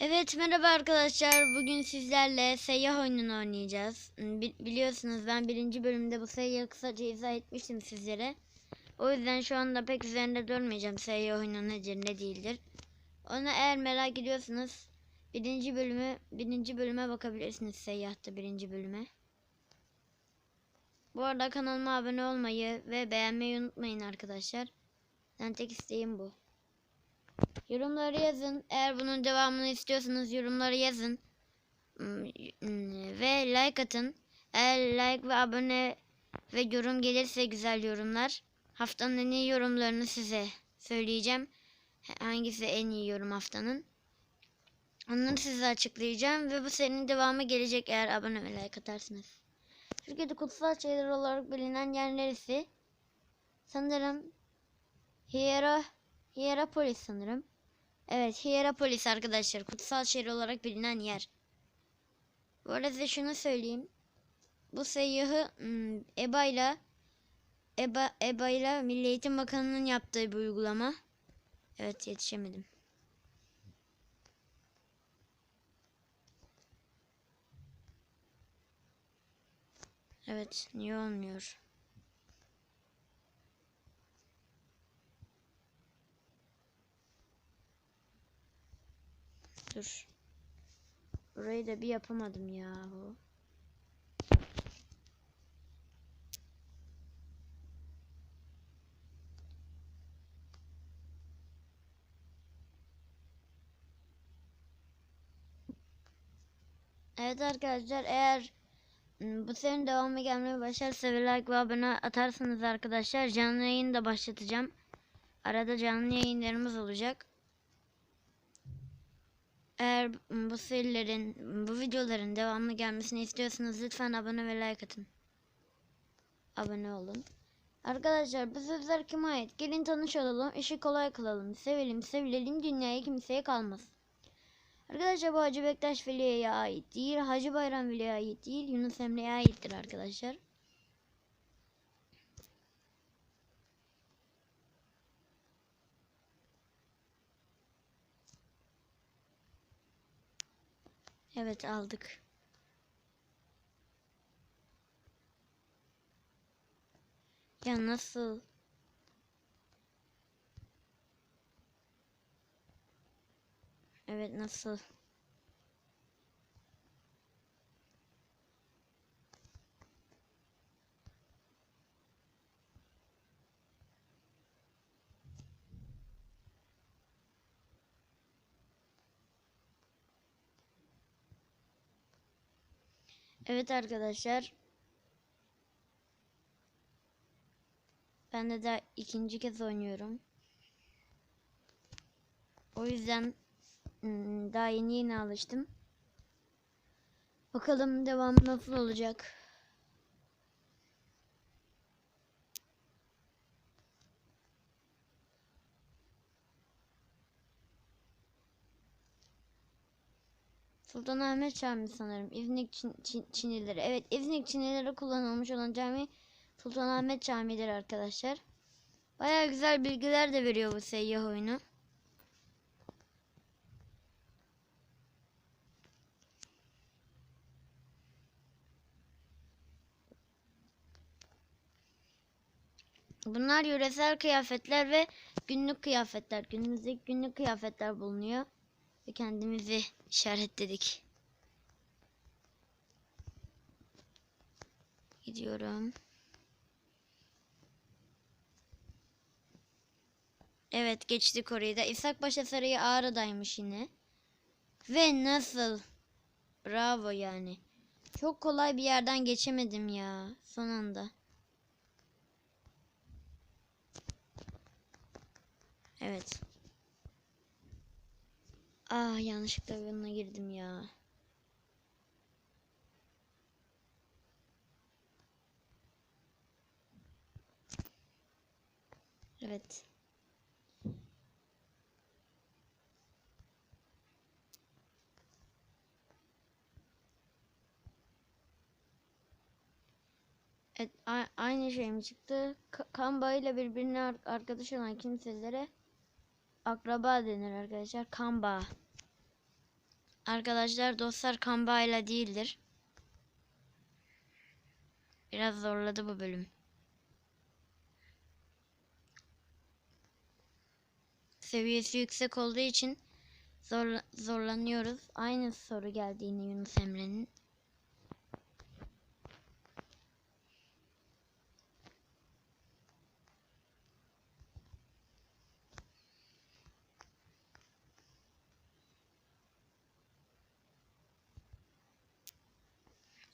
Evet merhaba arkadaşlar. Bugün sizlerle seyyah oyununu oynayacağız. Bi- biliyorsunuz ben birinci bölümde bu seyyahı kısaca izah etmiştim sizlere. O yüzden şu anda pek üzerinde durmayacağım seyyah oyunu nedir ne değildir. Onu eğer merak ediyorsanız birinci bölümü birinci bölüme bakabilirsiniz seyyahta birinci bölüme. Bu arada kanalıma abone olmayı ve beğenmeyi unutmayın arkadaşlar. Ben tek isteğim bu. Yorumları yazın. Eğer bunun devamını istiyorsanız yorumları yazın. Hmm, Ve like atın. Eğer like ve abone ve yorum gelirse güzel yorumlar. Haftanın en iyi yorumlarını size söyleyeceğim. Hangisi en iyi yorum haftanın. Onları size açıklayacağım ve bu serinin devamı gelecek eğer abone ve like atarsınız. Türkiye'de kutsal şeyler olarak bilinen yer neresi? Sanırım Hiera, Hierapolis sanırım. Evet Hierapolis arkadaşlar kutsal şehir olarak bilinen yer. Bu arada şunu söyleyeyim. Bu seyyahı hmm, EBA ile EBA, EBA ile Milli Eğitim Bakanı'nın yaptığı bir uygulama. Evet yetişemedim. Evet niye olmuyor? Dur. Burayı da bir yapamadım yahu. Evet arkadaşlar eğer bu serinin devamı gelmeye başlarsa ve like ve abone atarsanız arkadaşlar canlı yayın da başlatacağım. Arada canlı yayınlarımız olacak. Eğer bu serilerin, bu videoların devamlı gelmesini istiyorsanız lütfen abone ve like atın. Abone olun. Arkadaşlar bu sözler kime ait? Gelin tanışalım, işi kolay kılalım. Sevelim, sevilelim, dünyaya kimseye kalmaz. Arkadaşlar bu Hacı Bektaş Veli'ye ait değil. Hacı Bayram Veli'ye ait değil. Yunus Emre'ye aittir arkadaşlar. Evet aldık. Ya nasıl? Evet nasıl? Evet arkadaşlar. Ben de daha ikinci kez oynuyorum. O yüzden hmm, daha yeni yeni alıştım. Bakalım devamı nasıl olacak. Sultanahmet Camii sanırım. İznik Çin, Çin, Çinileri. Evet İznik Çinileri kullanılmış olan cami Sultanahmet Camii'dir arkadaşlar. Baya güzel bilgiler de veriyor bu seyyah oyunu. Bunlar yöresel kıyafetler ve günlük kıyafetler. Günümüzdeki günlük kıyafetler bulunuyor. Ve kendimizi işaretledik. Gidiyorum. Evet geçtik orayı da. İshak Paşa Sarayı Ağrı'daymış yine. Ve nasıl? Bravo yani. Çok kolay bir yerden geçemedim ya. Son anda. Evet. Ah yanlışlıkla yanına girdim ya. Evet. Evet, aynı şey mi çıktı? Ka- kan bağıyla birbirine ar- arkadaş olan kimselere akraba denir arkadaşlar. Kan bağı. Arkadaşlar dostlar kambayla değildir. Biraz zorladı bu bölüm. Seviyesi yüksek olduğu için zor, zorlanıyoruz. Aynı soru geldi yine Yunus Emre'nin.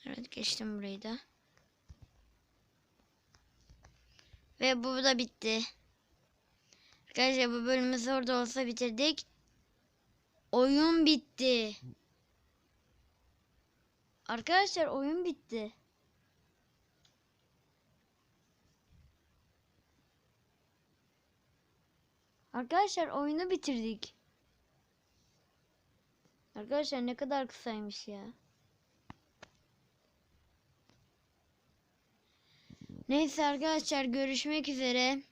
Evet geçtim burayı da. Ve bu da bitti. Arkadaşlar bu bölümü zor da olsa bitirdik. Oyun bitti. Arkadaşlar oyun bitti. Arkadaşlar oyunu bitirdik. Arkadaşlar ne kadar kısaymış ya. Neyse arkadaşlar görüşmek üzere.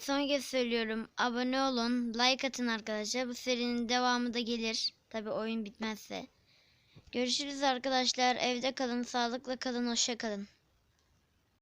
Son kez söylüyorum. Abone olun. Like atın arkadaşlar. Bu serinin devamı da gelir. Tabi oyun bitmezse. Görüşürüz arkadaşlar. Evde kalın. Sağlıkla kalın. Hoşça kalın.